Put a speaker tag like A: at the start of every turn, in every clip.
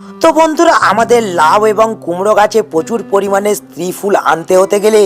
A: তো বন্ধুরা, আমাদের লাউ এবং কুমড়ো গাছে প্রচুর পরিমাণে স্ত্রী ফুল আনতে হতে গেলে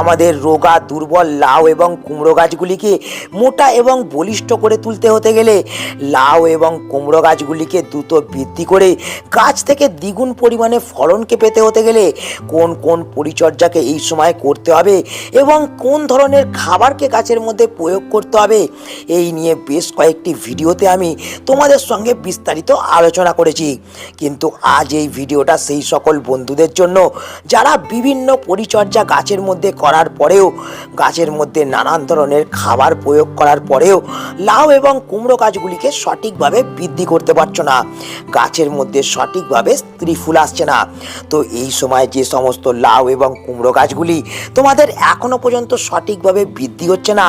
A: আমাদের রোগা, দুর্বল লাউ এবং কুমড়ো গাছগুলিকে মোটা এবং বলিষ্ঠ করে তুলতে হতে গেলে লাউ এবং কুমড়ো গাছগুলিকে দ্রুত বৃদ্ধি করে গাছ থেকে দ্বিগুণ পরিমাণে ফলনকে পেতে হতে গেলে কোন কোন পরিচর্যাকে এই সময় করতে হবে এবং কোন ধরনের খাবারকে গাছের মধ্যে প্রয়োগ করতে হবে, এই নিয়ে বেশ কয়েকটি ভিডিওতে আমি তোমাদের সঙ্গে বিস্তারিত আলোচনা করেছি। কিন্তু আজ এই ভিডিওটা সেই সকল বন্ধুদের জন্য, যারা বিভিন্ন পরিচর্যা গাছের মধ্যে করার পরেও, গাছের মধ্যে নানান ধরনের খাবার প্রয়োগ করার পরেও, লাউ এবং কুমড়ো গাছগুলিকে সঠিকভাবে বৃদ্ধি করতে পারছ না। গাছের মধ্যে সঠিকভাবে স্ত্রী ফুল আসছে না। তো এই সময় যে সমস্ত লাউ এবং কুমড়ো গাছগুলি তোমাদের এখনও পর্যন্ত সঠিকভাবে বৃদ্ধি হচ্ছে না,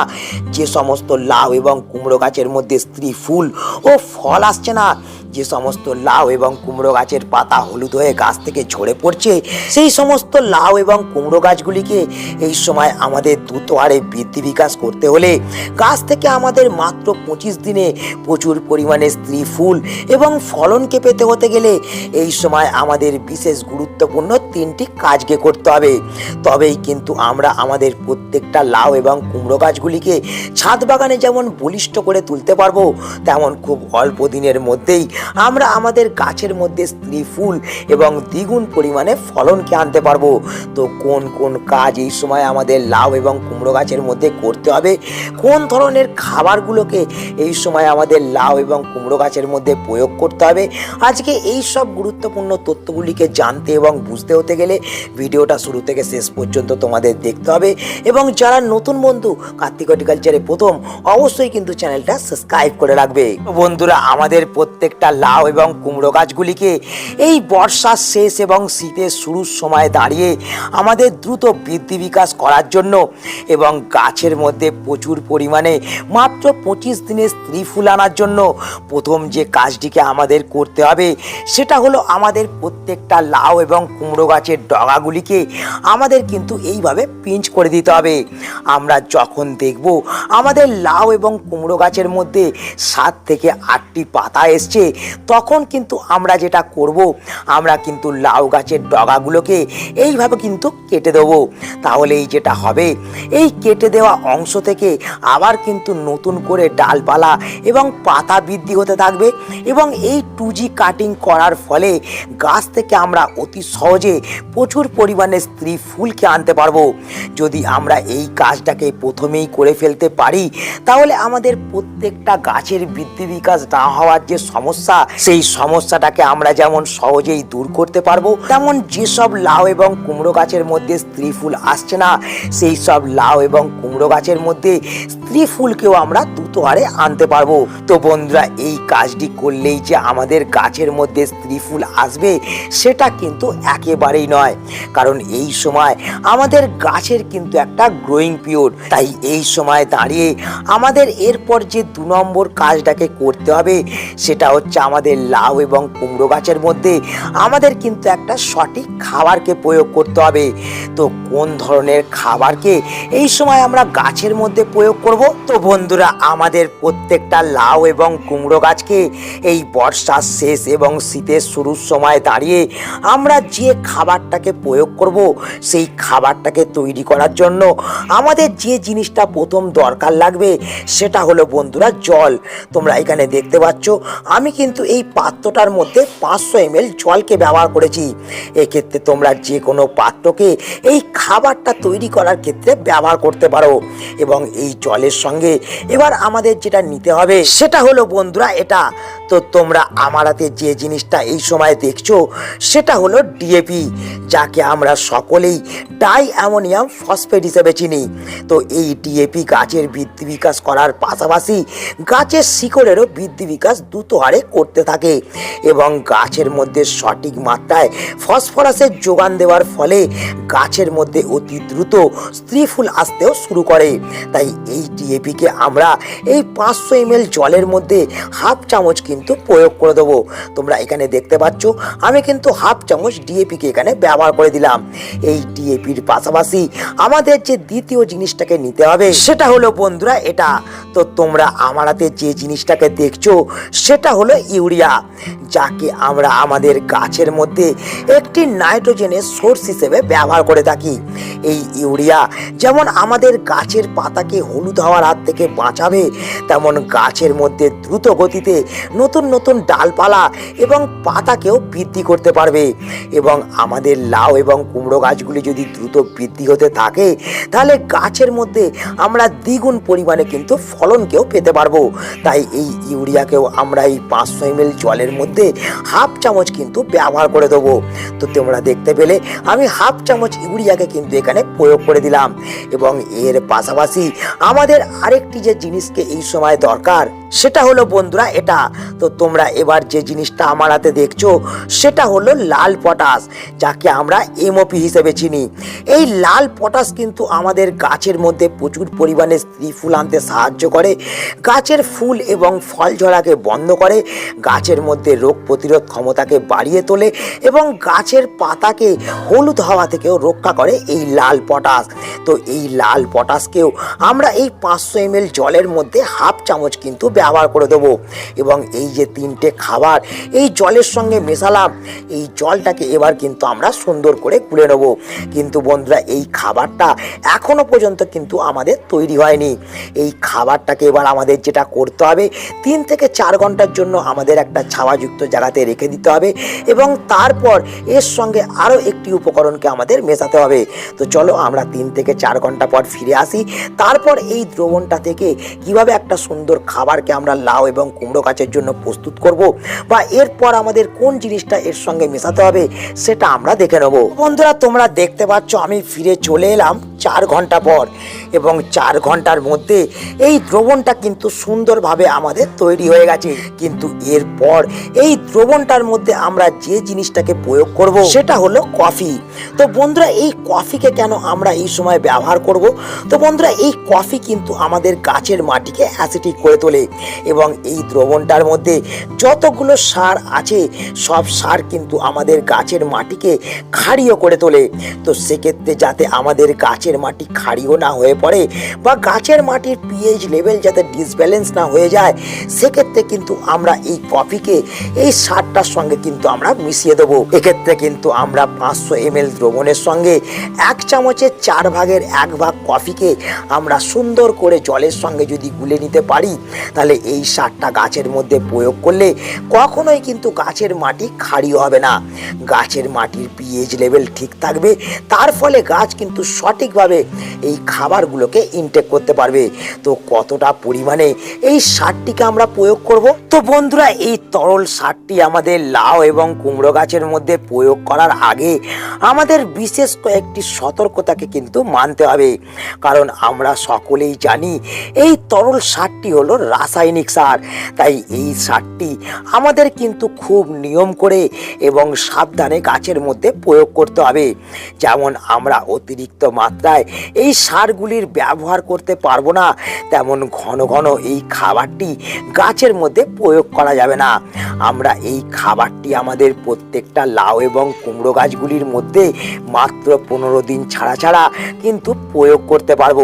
A: যে সমস্ত লাউ এবং কুমড়ো গাছের মধ্যে স্ত্রী ফুল ও ফল আসছে না যে সমস্ত লাউ এবং কুমড়ো গাছের পাতা হলুদ হয়ে গাছ থেকে ঝরে পড়ছে, সেই সমস্ত লাউ এবং কুমড়ো গাছগুলিকে এই সময় আমাদের দ্রুত হারে বৃদ্ধি বিকাশ করতে হলে গাছ থেকে আমাদের মাত্র পঁচিশ দিনে প্রচুর পরিমাণে স্ত্রী ফুল এবং ফলনকে পেতে হতে গেলে এই সময় আমাদের বিশেষ গুরুত্বপূর্ণ তিনটি কাজকে করতে হবে। তবেই কিন্তু আমরা আমাদের প্রত্যেকটা লাউ এবং কুমড়ো গাছগুলিকে ছাদ বাগানে যেমন বলিষ্ঠ করে তুলতে পারব, তেমন খুব অল্প দিনের মধ্যেই আমরা আমাদের গাছের মধ্যে স্ত্রী ফুল এবং দ্বিগুণ পরিমাণে ফলনকে আনতে পারব। তো কোন কোন কাজ এই সময় আমাদের লাউ এবং কুমড়ো গাছের মধ্যে করতে হবে? কোন ধরনের খাবারগুলোকে এই সময় আমাদের লাউ এবং কুমড়ো গাছের মধ্যে প্রয়োগ করতে হবে? আজকে এই সব গুরুত্বপূর্ণ তথ্যগুলিকে জানতে এবং বুঝতে হতে গেলে ভিডিওটা শুরু থেকে শেষ পর্যন্ত তোমাদের দেখতে হবে। এবং যারা নতুন বন্ধু কার্তিক হর্টিকালচারে প্রথম, অবশ্যই কিন্তু চ্যানেলটা সাবস্ক্রাইব করে রাখবে। বন্ধুরা, আমাদের প্রত্যেকটা লাউ এবং কুমড়ো গাছগুলিকে এই বর্ষার শেষ এবং শীতের শুরুর সময় দাঁড়িয়ে আমাদের দ্রুত বৃদ্ধি বিকাশ করার জন্য এবং গাছের মধ্যে প্রচুর পরিমাণে মাত্র পঁচিশ দিনের স্ত্রী ফুল আনার জন্য প্রথম যে কাজটিকে আমাদের করতে হবে সেটা হলো আমাদের প্রত্যেকটা লাউ এবং কুমড়ো গাছের ডগাগুলিকে আমাদের কিন্তু এইভাবে পিঞ্চ করে দিতে হবে। আমরা যখন দেখব আমাদের লাউ এবং কুমড়ো গাছের মধ্যে সাত থেকে আটটি পাতা এসছে তখন কিন্তু আমরা যেটা করব, আমরা কিন্তু লাউ গাছের ডগাগুলোকে এইভাবে কিন্তু কেটে দেবো। তাহলে এই যেটা হবে, এই কেটে দেওয়া অংশ থেকে আবার কিন্তু নতুন করে ডালপালা এবং পাতা বৃদ্ধি হতে থাকবে এবং এই টু জি কাটিং করার ফলে গাছ থেকে আমরা অতি সহজে প্রচুর পরিমাণে স্ত্রী ফুলকে আনতে পারব। যদি আমরা এই কাজটাকে প্রথমেই করে ফেলতে পারি, তাহলে আমাদের প্রত্যেকটা গাছের বৃদ্ধি বিকাশ না হওয়ার যে সমস্যা সেই সমস্যাটাকে আমরা যেমন সহজেই দূর করতে পারব, তেমন যেসব লাউ এবং কুমড়ো গাছের মধ্যে স্ত্রী ফুল আসছে না, সেই সব লাউ এবং কুমড়ো গাছের মধ্যে স্ত্রী ফুলকেও আমরা দ্রুত হারে আনতে পারব। তো বন্ধুরা, এই কাজটি করলেই যে আমাদের গাছের মধ্যে স্ত্রী ফুল আসবে, সেটা কিন্তু একেবারেই নয়। কারণ এই সময় আমাদের গাছের কিন্তু একটা গ্রোয়িং পিরিয়ড তাই এই সময় দাঁড়িয়ে আমাদের এরপর যে দু নম্বর কাজটাকে করতে হবে, সেটা হচ্ছে আমাদের লাউ এবং কুমড়ো গাছের মধ্যে, আমাদের কিন্তু একটা সঠিক খাবারকে প্রয়োগ করতে হবে। তো কোন ধরনের খাবারকে এই সময় আমরা গাছের মধ্যে প্রয়োগ করব? তো বন্ধুরা, আমাদের প্রত্যেকটা লাউ এবং কুমড়ো গাছকে এই বর্ষার শেষ এবং শীতের শুরুর সময় দাঁড়িয়ে আমরা যে খাবারটাকে প্রয়োগ করব, সেই খাবারটাকে তৈরি করার জন্য আমাদের যে জিনিসটা প্রথম দরকার লাগবে, সেটা হলো বন্ধুরা জল। তোমরা এখানে দেখতে পাচ্ছ, আমি কিন্তু এই পাত্রটার মধ্যে পাঁচশো এম জলকে ব্যবহার করেছি। এক্ষেত্রে তোমরা যে কোনো পাত্রকে এই খাবারটা তৈরি করার ক্ষেত্রে ব্যবহার করতে পারো এবং এই জলের সঙ্গে এবার আমাদের যেটা নিতে হবে সেটা হলো বন্ধুরা এটা। তো তোমরা আমার হাতে যে জিনিসটা এই সময় দেখছ সেটা হলো ডিএপি, যাকে আমরা সকলেই ডাই অ্যামোনিয়াম ফসফেট হিসেবে চিনি। তো এই ডিএপি গাছের বৃদ্ধি বিকাশ করার পাশাপাশি গাছের শিকড়েরও বৃদ্ধি বিকাশ দ্রুত হারে করতে থাকে এবং গাছের মধ্যে সঠিক মাত্রায় ফসফরাসের যোগান দেওয়ার ফলে গাছের মধ্যে অতি দ্রুত স্ত্রী ফুল আসতেও শুরু করে। তাই এই ডিএপিকে আমরা এই পাঁচশো এম জলের মধ্যে হাফ চামচ কিন্তু প্রয়োগ করে দেবো। তোমরা এখানে দেখতে পাচ্ছ, আমি কিন্তু হাফ চামচ ডিএপিকে এখানে ব্যবহার করে দিলাম। এই ডিএপির পাশাপাশি আমাদের যে দ্বিতীয় জিনিসটাকে নিতে হবে, সেটা হলো বন্ধুরা এটা। তো তোমরা আমার হাতে যে জিনিসটাকে দেখছ, সেটা হলো ইউরিয়া, যাকে আমরা আমাদের গাছের মধ্যে একটি নাইট্রোজেনের সোর্স হিসেবে ব্যবহার করে থাকি। এই ইউরিয়া যেমন আমাদের গাছের পাতাকে হলুদ হওয়ার হাত থেকে বাঁচাবে, তেমন গাছের মধ্যে দ্রুত গতিতে নতুন নতুন ডালপালা এবং পাতাকেও বৃদ্ধি করতে পারবে। এবং আমাদের লাউ এবং কুমড়ো গাছগুলি যদি দ্রুত বৃদ্ধি হতে থাকে, তাহলে গাছের মধ্যে আমরা দ্বিগুণ পরিমাণে কিন্তু ফলনকেও পেতে পারব। তাই এই ইউরিয়াকেও আমরা এই পাঁচশো এম জলের মধ্যে হাফ চামচ কিন্তু ব্যবহার করে দেবো। তো তোমরা দেখতে পেলে, আমি হাফ চামচ ইউরিয়াকে কিন্তু এখানে প্রয়োগ করে দিলাম। এবং এর পাশাপাশি আমাদের আরেকটি যে জিনিসকে এই সময় দরকার, সেটা হলো বন্ধুরা এটা। তো তোমরা এবার যে জিনিসটা আমার হাতে দেখছ, সেটা হলো লাল পটাশ, যাকে আমরা এমওপি হিসেবে চিনি। এই লাল পটাশ কিন্তু আমাদের গাছের মধ্যে প্রচুর পরিমাণে স্ত্রী ফুল আনতে সাহায্য করে। গাছের ফুল এবং ফল ঝরাকে বন্ধ করে গাছের মধ্যে রোগ প্রতিরোধ ক্ষমতাকে বাড়িয়ে তোলে এবং গাছের পাতাকে হলুদ হওয়া থেকেও রক্ষা করে এই লাল পটাশ। তো এই লাল পটাশকেও আমরা এই পাঁচশো এম জলের মধ্যে হাফ চামচ কিন্তু ব্যবহার করে দেবো। এবং এই যে তিনটে খাবার, এই জলের সঙ্গে মেশালাম, এই জলটাকে এবার কিন্তু আমরা সুন্দর করে গুলে নেব। কিন্তু বন্ধুরা, এই খাবারটা এখনও পর্যন্ত কিন্তু আমাদের তৈরি হয়নি। এই খাবারটাকে এবার আমাদের যেটা করতে হবে, তিন থেকে চার ঘণ্টার জন্য আমাদের একটা ছাওয়াযুক্ত জায়গাতে রেখে দিতে হবে এবং তারপর এর সঙ্গে আরও একটি উপকরণকে আমাদের মেশাতে হবে। তো চলো আমরা তিন থেকে চার ঘণ্টা পর ফিরে আসি। তারপর এই দ্রবণটা থেকে কীভাবে একটা সুন্দর খাবারকে আমরা লাউ এবং কুমড়ো গাছের জন্য প্রস্তুত করব বা এরপর আমাদের কোন জিনিসটা এর সঙ্গে মেশাতে হবে সেটা আমরা দেখে নেব। বন্ধুরা, তোমরা দেখতে পাচ্ছ আমি ফিরে চলে এলাম চার ঘণ্টা পর এবং চার ঘণ্টার মধ্যে এই দ্রবণটা কিন্তু সুন্দরভাবে আমাদের তৈরি হয়ে গেছে। কিন্তু এরপর এই দ্রবণটার মধ্যে আমরা যে জিনিসটাকে প্রয়োগ করব সেটা হলো কফি। তো বন্ধুরা, এই কফিকে কেন আমরা এই সময় ব্যবহার করব? তো বন্ধুরা, এই কফি কিন্তু আমাদের গাছের মাটিকে অ্যাসিটিক করে তোলে এবং এই দ্রবণটার মধ্যে যতগুলো সার আছে, সব সার কিন্তু আমাদের গাছের মাটিকে ক্ষারীয় করে তোলে। তো সেক্ষেত্রে যাতে আমাদের গাছের মাটি ক্ষারীয় না হয়ে পড়ে বা গাছের মাটির পিএইচ লেভেল যাতে ডিসব্যালেন্স না হয়ে যায়, সেক্ষেত্রে কিন্তু আমরা এই কফিকে, এই সারটার সঙ্গে কিন্তু আমরা মিশিয়ে দেবো। এক্ষেত্রে কিন্তু আমরা পাঁচশো এম এল দ্রবণের সঙ্গে এক চামচের চার ভাগের এক ভাগ কফিকে আমরা সুন্দর করে জলের সঙ্গে যদি গুলে নিতে পারি, তাহলে এই সারটা গাছের মধ্যে প্রয়োগ করলে কখনোই কিন্তু গাছের মাটি ক্ষারীয় হবে না। গাছের মাটির পিএইচ লেভেল ঠিক থাকবে, তার ফলে গাছ কিন্তু সঠিকভাবে এই খাবারগুলোকে ইনটেক করতে পারবে? তো কতটা পরিমাণে এই সারটিকে আমরা প্রয়োগ করব? তো বন্ধুরা, এই তরল সারটি আমাদের লাউ এবং কুমড়ো গাছের মধ্যে প্রয়োগ করার আগে আমাদের বিশেষ কয়েকটি সতর্কতাকে কিন্তু মানতে হবে। কারণ আমরা সকলেই জানি, এই তরল সারটি হলো রাসায়নিক সার। তাই এই সারটি আমাদের কিন্তু খুব নিয়ম করে এবং সাবধানে গাছের মধ্যে প্রয়োগ করতে হবে। যেমন আমরা অতিরিক্ত মাত্রায় এই সারগুলির ব্যবহার করতে পারব না। তেমন ঘন ঘন এই খাবারটি গাছের মধ্যে প্রয়োগ করা যাবে না। আমরা এই খাবারটি আমাদের প্রত্যেকটা লাউ এবং কুমড়ো গাছগুলির মধ্যে মাত্র পনেরো দিন ছাড়া ছাড়া কিন্তু প্রয়োগ করতে পারব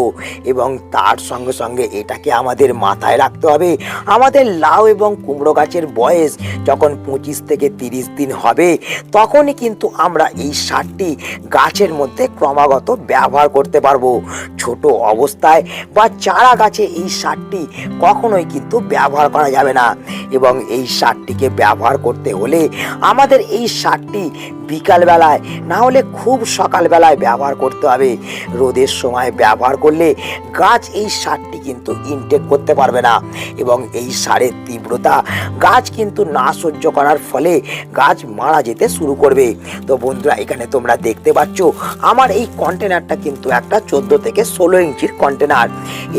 A: এবং তার সঙ্গে সঙ্গে এটাকে আমাদের মাথায় রাখতে হবে। আমাদের লাউ এবং কুমড়ো গাছের বয়স যখন পঁচিশ থেকে তিরিশ দিন হবে, তখনই কিন্তু আমরা এই সারটি গাছের মধ্যে ক্রমাগত ব্যবহার করতে পারব। ছোট অবস্থায় বা চারা গাছে এই সারটি কখনোই কিন্তু ব্যবহার করা যাবে না। এবং এই সারটিকে ব্যবহার করতে হলে আমাদের এই সারটি বিকালবেলায়, না হলে খুব সকালবেলায় ব্যবহার করতে হবে। রোদের সময় ব্যবহার করলে গাছ এই সারটি কিন্তু ইনটেক করতে পারবে না। এবং এই সারের তীব্রতা গাছ কিন্তু না সহ্য করার ফলে গাছ মারা যেতে শুরু করবে। তো বন্ধুরা, এখানে তোমরা দেখতে পাচ্ছ, আমার এই কন্টেনারটা কিন্তু একটা চোদ্দ থেকে ষোলো ইঞ্চির কন্টেনার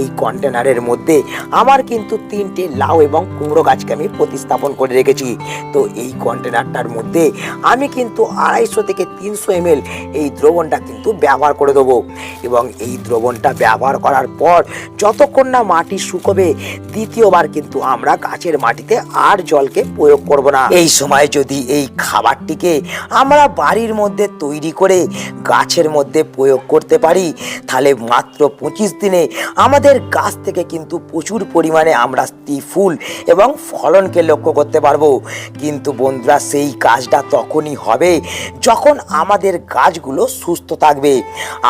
A: এই কন্টেনারের মধ্যে আমার কিন্তু তিনটে লাউ এবং কুমড়ো গাছকে আমি প্রতিস্থাপন করে রেখেছি। তো এই কন্টেনারটার মধ্যে আমি কিন্তু আড়াইশো থেকে তিনশো এম এই দ্রবণটা কিন্তু ব্যবহার করে দেবো। এবং এই দ্রবণটা ব্যবহার করার পর যতক্ষণ না মাটি শুকোবে, দ্বিতীয়বার কিন্তু আমরা গাছের মাটিতে আর জলকে প্রয়োগ করব না। এই সময় যদি এই খাবারটিকে আমরা বাড়ির মধ্যে তৈরি করে গাছের মধ্যে প্রয়োগ করতে পারি পারি তাহলে মাত্র পঁচিশ দিনে আমাদের গাছ থেকে কিন্তু প্রচুর পরিমাণে আমরা স্ত্রী ফুল এবং ফলনকে লক্ষ্য করতে পারব। কিন্তু বন্ধুরা, সেই কাজটা তখনই হবে যখন আমাদের গাছগুলো সুস্থ থাকবে।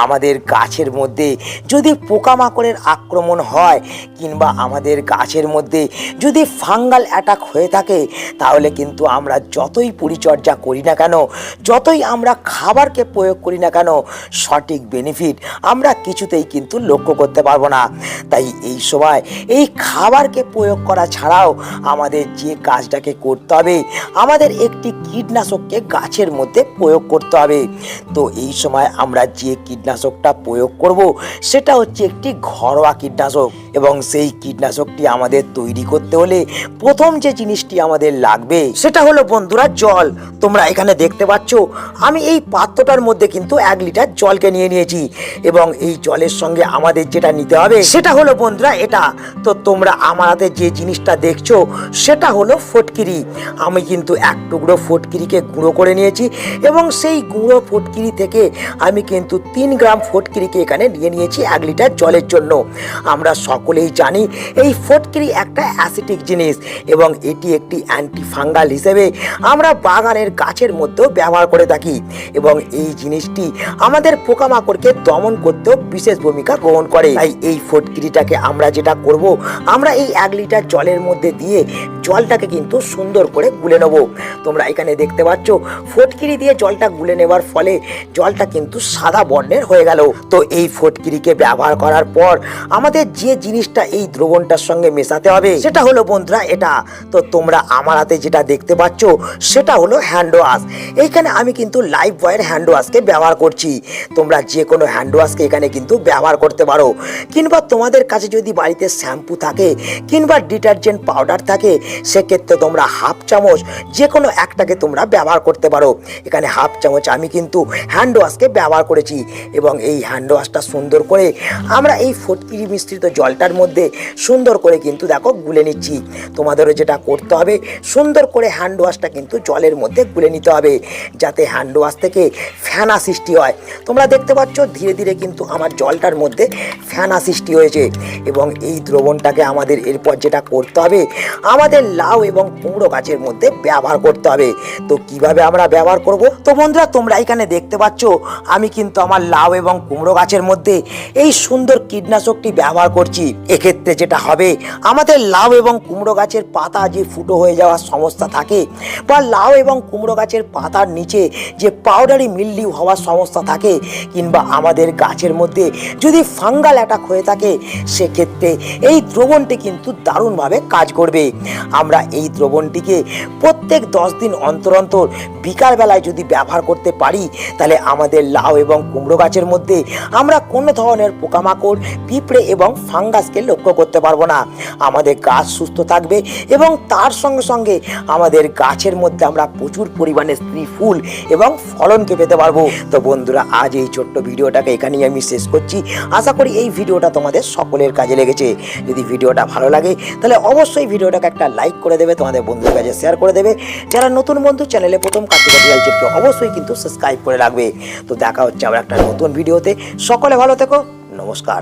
A: আমাদের গাছের মধ্যে যদি পোকামাকড়ের আক্রমণ হয় কিংবা আমাদের গাছের মধ্যে যদি ফাঙ্গাল অ্যাটাক হয়ে থাকে, তাহলে কিন্তু আমরা যতই পরিচর্যা করি না কেন, যতই আমরা খাবারকে প্রয়োগ করি না কেন, সঠিক বেনিফিট আমরা কিছুতেই কিন্তু লক্ষ্য করতে পারব না। তাই এই সময় এই খাবারকে প্রয়োগ করা ছাড়াও আমাদের যে কাজটাকে করতে হবে, আমাদের একটি কীটনাশককে গাছের মধ্যে প্রয়োগ করতে হবে। তো এই সময় আমরা যে কীটনাশকটা প্রয়োগ করব, সেটা হচ্ছে একটি ঘরোয়া কীটনাশক এবং সেই কীটনাশকটি আমাদের তৈরি করতে হলে প্রথম যে জিনিসটি আমাদের লাগবে, সেটা হলো বন্ধুরা জল। তোমরা এখানে দেখতে পাচ্ছ, আমি এই পাত্রটার মধ্যে কিন্তু এক লিটার জলকে নিয়ে নিয়েছি। এবং এই জলের সঙ্গে আমাদের যেটা নিতে হবে, সেটা হলো বন্ধুরা এটা। তো তোমরা আমার হাতে যে জিনিসটা দেখছ, সেটা হলো ফটকিরি। আমি কিন্তু এক টুকরো ফটকিরিকে গুঁড়ো করে নিয়েছি এবং সেই গুঁড়ো ফটকিরি থেকে আমি কিন্তু তিন গ্রাম ফটকিরিকে এখানে নিয়ে নিয়েছি এক লিটার জলের জন্য। আমরা সকলেই জানি এই ফটকিরি একটা অ্যাসিটিক জিনিস এবং এটি একটি অ্যান্টি ফাঙ্গাল হিসেবে আমরা বাগানের গাছের মধ্যেও ব্যবহার করে থাকি এবং এই জিনিসটি আমাদের পোকামাকড়কে দমন করতেও বিশেষ ভূমিকা গ্রহণ করে। তাই এই ফটকিরিটাকে আমরা যেটা করব, আমরা এই এক লিটার জলের মধ্যে দিয়ে জলটাকে কিন্তু সুন্দর করে গুলে নেব। তোমরা এখানে দেখতে পাচ্ছ, ফটকিরি দিয়ে জলটা গুলে নেবার ফলে জলটা কিন্তু সাদা বর্ণের হয়ে গেল। তো এই ফটকিরিকে ব্যবহার করার পর আমাদের যে জিনিসটা এই দ্রবণটার সঙ্গে মেশাতে হবে, সেটা হলো বন্ধুরা এটা। তো তোমরা আমার হাতে যেটা দেখতে পাচ্ছ, সেটা হলো হ্যান্ড ওয়াশ। এইখানে আমি কিন্তু লাইফ বয়ের হ্যান্ড ওয়াশকে ব্যবহার করছি। তোমরা যে কোনো হ্যান্ড ওয়াশকে এখানে কিন্তু ব্যবহার করতে পারো। কিংবা তোমাদের কাছে যদি বাড়িতে শ্যাম্পু থাকে, কিংবা ডিটারজেন্ট পাউডার থাকে, সেক্ষেত্রে তোমরা হাফ চামচ যে কোনো একটাকে তোমরা ব্যবহার করতে পারো। এখানে হাফ চামচ আমি কিন্তু হ্যান্ড ওয়াশকে ব্যবহার করেছি এবং এই হ্যান্ড ওয়াশটা সুন্দর করে আমরা এই ফটকিরি মিশ্রিত জলটার মধ্যে সুন্দর করে কিন্তু দেখো গুলে নিচ্ছি। তোমাদেরও যেটা করতে হবে, সুন্দর করে হ্যান্ড ওয়াশটা কিন্তু জলের মধ্যে গুলে নিতে হবে, যাতে হ্যান্ড ওয়াশ থেকে ফেনা সৃষ্টি হয়। তোমরা দেখতে পাচ্ছ ধীরে ধীরে কিন্তু আমার জলটার মধ্যে ফ্যানা সৃষ্টি হয়েছে এবং এই দ্রবণটাকে আমাদের এরপর যেটা করতে হবে, আমাদের লাউ এবং কুমড়ো গাছের মধ্যে ব্যবহার করতে হবে। তো কীভাবে আমরা ব্যবহার করব? তো বন্ধুরা, তোমরা এখানে দেখতে পাচ্ছ, আমি কিন্তু আমার লাউ এবং কুমড়ো গাছের মধ্যে এই সুন্দর কীটনাশকটি ব্যবহার করছি। এক্ষেত্রে যেটা হবে, আমাদের লাউ এবং কুমড়ো গাছের পাতা যে ফুটো হয়ে যাওয়ার সমস্যা থাকে বা লাউ এবং কুমড়ো গাছের পাতার নিচে যে পাউডারি মিল্লিউ হওয়ার সমস্যা থাকে কিংবা আমাদের গাছের মধ্যে যদি ফাঙ্গাল অ্যাটাক হয়ে থাকে, সেক্ষেত্রে এই দ্রবণটি কিন্তু দারুণভাবে কাজ করবে। আমরা এই দ্রবণটিকে প্রত্যেক দশ দিন অন্তর অন্তর বিকালবেলায় যদি ব্যবহার করতে পারি, তাহলে আমাদের লাউ এবং কুমড়ো গাছের মধ্যে আমরা কোনো ধরনের পোকামাকড় পিঁপড়ে এবং ফাঙ্গাসকে লক্ষ্য করতে পারব না। আমাদের গাছ সুস্থ থাকবে এবং তার সঙ্গে সঙ্গে আমাদের গাছের মধ্যে আমরা প্রচুর পরিমাণে স্ত্রী ফুল এবং ফলনকে পেতে পারব। তো বন্ধুরা, আজ এই ছোট্ট ভিডিওটাকে এখানেই আমি শেষ করছি। আশা করি এই ভিডিওটা তোমাদের সকলের কাজে লেগেছে। যদি ভিডিওটা ভালো লাগে, তাহলে অবশ্যই ভিডিওটাকে একটা লাইক করে দেবে, তোমাদের বন্ধুদের কাছে শেয়ার করে দেবে। যারা নতুন বন্ধু, চ্যানেলে প্রথম কার্তিকা রিয়ালচিটকে অবশ্যই কিন্তু সাবস্ক্রাইব করে রাখবে। তো দেখা হচ্ছে আবার একটা নতুন ভিডিওতে। সকলে ভালো থেকো, নমস্কার।